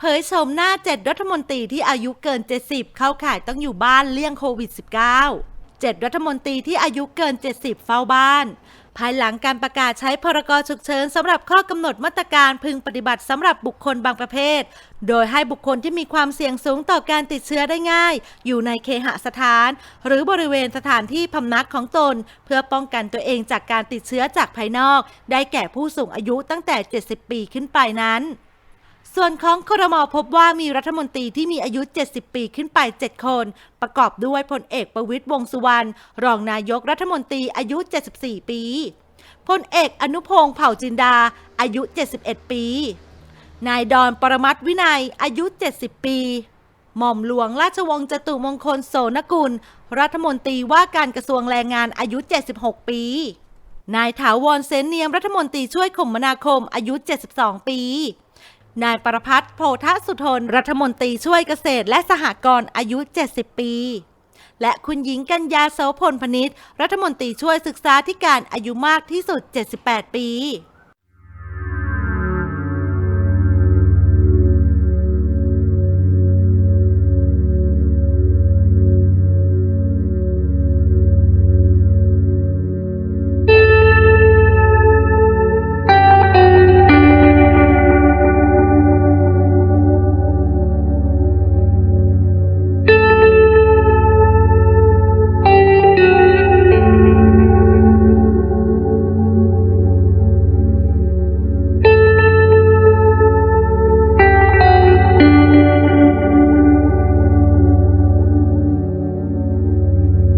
เผยโฉมหน้า 7 รัฐมนตรีที่อายุเกิน 70 เข้าข่ายต้องอยู่บ้านเลี่ยงโควิด -19 7 รัฐมนตรีที่อายุเกิน 70 เฝ้าบ้าน ภายหลังการประกาศใช้พรกฉุกเฉินสำหรับข้อกำหนดมาตรการพึงปฏิบัติสำหรับบุคคลบางประเภท โดยให้บุคคลที่มีความเสี่ยงสูงต่อการติดเชื้อได้ง่าย อยู่ในเคหสถาน หรือบริเวณสถานที่พำนักของตน เพื่อป้องกันตัวเองจากการติดเชื้อจากภายนอก ได้แก่ผู้สูงอายุตั้งแต่ 70 ปีขึ้นไปนั้น ส่วนของครมพบว่ามีรัฐมนตรีที่มีอายุ 70 ปีขึ้นไป 7 คน ประกอบด้วยพลเอกประวิตยวงสุวรรณรองนายกรัฐมนตรีอายุ 74 ปีพลเอกอนุพงษ์เผ่าจินดา อายุ 71 ปี นายดอนปรมัตถ์วินัย อายุ 70 ปี หม่อมหลวงราชวงศ์จตุมงคลโสนกุล รัฐมนตรีว่าการกระทรวงแรงงานอายุ 76 ปี นายถาวรเสนเนียมรัฐมนตรีช่วยคมนาคมอายุ 72 ปี นายประพัฒน์โพธสุทน รัฐมนตรีช่วยเกษตรและสหกรณ์อายุ 70 ปี และคุณหญิงกัญญาโสพลพนิษฐ์รัฐมนตรีช่วยศึกษาธิการอายุมากที่สุด 78 ปี